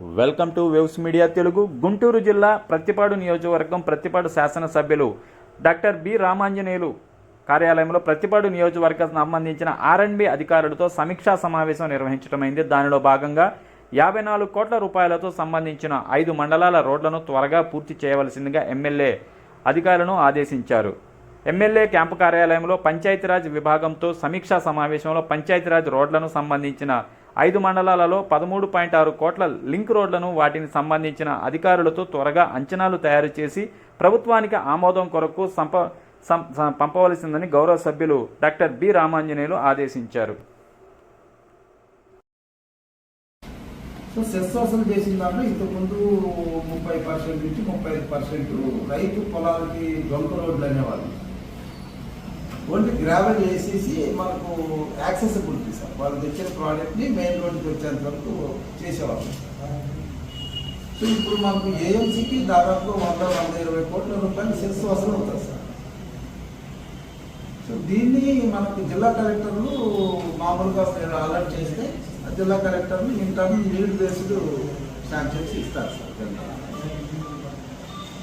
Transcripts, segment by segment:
Welcome to waves media Telugu. Guntur జిల్లా ప్రతిపాడు నియోజకవర్గం ప్రతిపాడు శాసనసభ్యులు డాక్టర్ బి రామాంజనేయులు కార్యాలయంలో ప్రతిపాడు నియోజకవర్గం సంబంధించిన ఆర్ఎండ్బి అధికారులతో సమీక్షా సమావేశం నిర్వహించడమైంది దానిలో భాగంగా యాభై నాలుగు కోట్ల రూపాయలతో సంబంధించిన ఐదు మండలాల రోడ్లను త్వరగా పూర్తి చేయవలసిందిగా ఎమ్మెల్యే అధికారులను ఆదేశించారు. ఎమ్మెల్యే క్యాంపు కార్యాలయంలో పంచాయతీరాజ్ విభాగంతో సమీక్షా సమావేశంలో పంచాయతీరాజ్ రోడ్లను సంబంధించిన ఐదు మండలాలలో పదమూడు పాయింట్ ఆరు కోట్ల లింక్ రోడ్లను వాటిని సంబంధించిన అధికారులతో త్వరగా అంచనాలు తయారు చేసి ప్రభుత్వానికి ఆమోదం కొరకు సంప పంపవలసిందని గౌరవ సభ్యులు డాక్టర్ బి రామాంజనేయులు ఆదేశించారు. సో సెస్ వసూలు చేసిన దాంట్లో ఇంతకుముందు ముప్పై పర్సెంట్ నుంచి ముప్పై ఐదు పర్సెంట్ రైతు పొలాలకి డొంక రోడ్లు అనేవాళ్ళు. ఓన్లీ గ్రావెల్ వేసేసి మనకు యాక్సెసిబిలిటీ సార్. వాళ్ళు తెచ్చిన ప్రోడక్ట్ని మెయిన్ రోడ్డుకి వచ్చేంత వరకు చేసేవాళ్ళం. సో ఇప్పుడు మనకు ఏఎంసీకి దాదాపు వంద వంద ఇరవై కోట్ల రూపాయలు సెల్స్ వసూలు అవుతుంది సార్. సో దీన్ని మనకు జిల్లా కలెక్టర్లు మామూలుగా మీరు అలర్ట్ చేస్తే జిల్లా కలెక్టర్లు ఇంటర్నల్ నీడ్ బేస్డ్ శాంక్షన్స్ ఇస్తారు సార్ జనరల్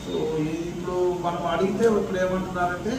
సో ఇప్పుడు మనం అడిగితే ఇప్పుడు ఏమంటున్నారంటే